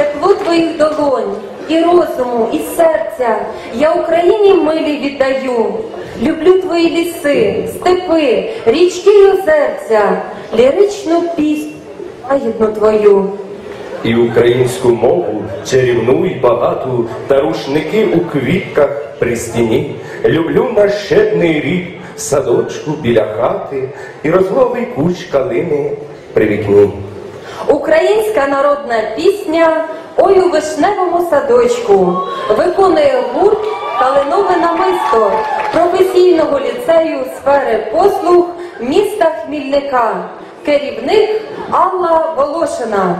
тепло твоїх долонь, і розуму, і серця я Україні милі віддаю. Люблю твої ліси, степи, річки й озерця, ліричну пісню лагідну твою. І українську мову чарівну й багату, та рушники у квітках при стіні. Люблю наш щедний рід, садочку біля хати, і розловий куч калини при вікні. Українська народна пісня Ой у вишневому садочку виконує гурт Калинове намисто професійного ліцею сфери послуг міста Хмільника. Керівник Алла Волошина.